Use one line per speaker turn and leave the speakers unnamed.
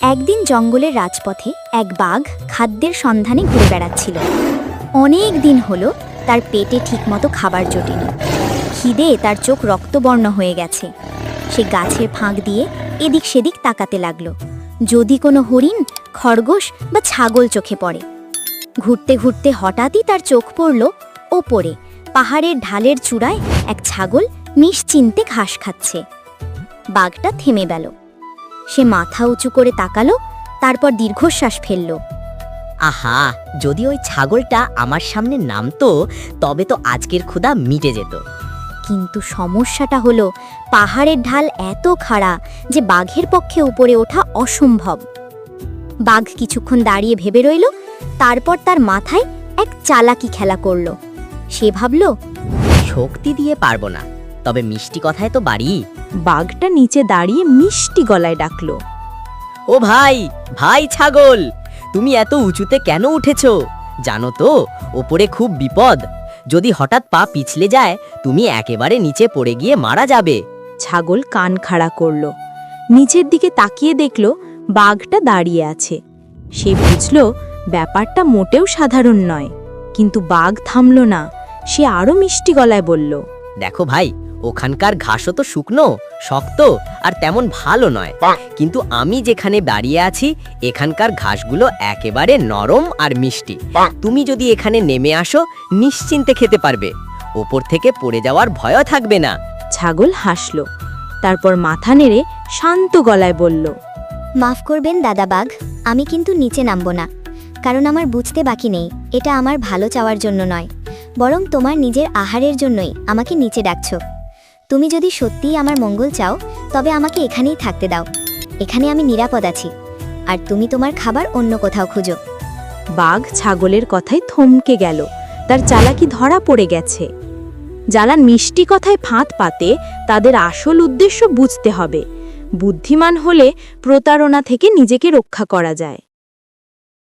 একদিন জঙ্গলের রাজপথে এক বাঘ খাদ্যের সন্ধানে ঘুরে বেড়াচ্ছিল। অনেক দিন হলো তার পেটে ঠিকমতো খাবার জোটেনি। খিদে তার চোখ রক্তবর্ণ হয়ে গেছে। সে গাছের ফাঁক দিয়ে এদিক সেদিক তাকাতে লাগল। যদি কোনো হরিণ, খরগোশ বা ছাগল চোখে পড়ে। ঘুরতে ঘুরতে হঠাৎই তার চোখ পড়ল ওপরে, পাহাড়ের ঢালের চূড়ায় এক ছাগল নিশ্চিন্তে ঘাস খাচ্ছে। বাঘটা থেমে গেল। সে মাথা উঁচু করে তাকালো তারপর দীর্ঘশ্বাস ফেলল।
আহা যদি ওই ছাগলটা আমার সামনে নামতো তবে তো আজকের ক্ষুধা মিটে যেত।
কিন্তু সমস্যাটা হলো পাহাড়ের ঢাল এত খাড়া যে বাঘের পক্ষে উপরে ওঠা অসম্ভব। বাঘ কিছুক্ষণ দাঁড়িয়ে ভেবে রইল তারপর তার মাথায় এক চালাকি খেলা করল। সে ভাবল
শক্তি দিয়ে পারব না। তবে মিষ্টি কথায় তো বাড়ি।
বাঘটা নিচে দাঁড়িয়ে মিষ্টি গলায় ডাকলো।
ও ভাই ভাই ছাগল তুমি এত উঁচুতে কেন উঠেছ? জানো তো ওপরে খুব বিপদ। যদি হঠাৎ পা পিছলে যায় তুমি একেবারে নিচে পড়ে গিয়ে মারা যাবে।
ছাগল কান খাড়া করল। নিচের দিকে তাকিয়ে দেখল বাঘটা দাঁড়িয়ে আছে। সে বুঝল ব্যাপারটা মোটেও সাধারণ নয় কিন্তু বাঘ থামল না। সে আরও মিষ্টি গলায় বলল
দেখো ভাই ওখানকার ঘাসও তো শুকনো শক্ত আর তেমন ভালো নয়। কিন্তু আমি যেখানে দাঁড়িয়ে আছি এখানকার ঘাসগুলো একেবারে নরম আর মিষ্টি। তুমি যদি এখানে নেমে আসো নিশ্চিন্তে খেতে পারবে। ওপর থেকে পড়ে যাওয়ার ভয়ও থাকবে না।
ছাগল হাসল। তারপর মাথা নেড়ে শান্ত গলায় বলল
মাফ করবেন দাদা বাঘ আমি কিন্তু নিচে নামব না। কারণ আমার বুঝতে বাকি নেই এটা আমার ভালো চাওয়ার জন্য নয়। বরং তোমার নিজের আহারের জন্যই আমাকে নিচে ডাকছো। তুমি যদি সত্যিই আমার মঙ্গল চাও, তবে আমাকে এখানেই থাকতে দাও। এখানে আমি নিরাপদ আছি। আর তুমি তোমার খাবার অন্য কোথাও খুঁজো।
বাঘ ছাগলের কথায় থমকে গেল। তার চালাকি ধরা পড়ে গেছে। যারা মিষ্টি কথায় ফাঁদ পাতে তাদের আসল উদ্দেশ্য বুঝতে হবে। বুদ্ধিমান হলে প্রতারণা থেকে নিজেকে রক্ষা করা যায়।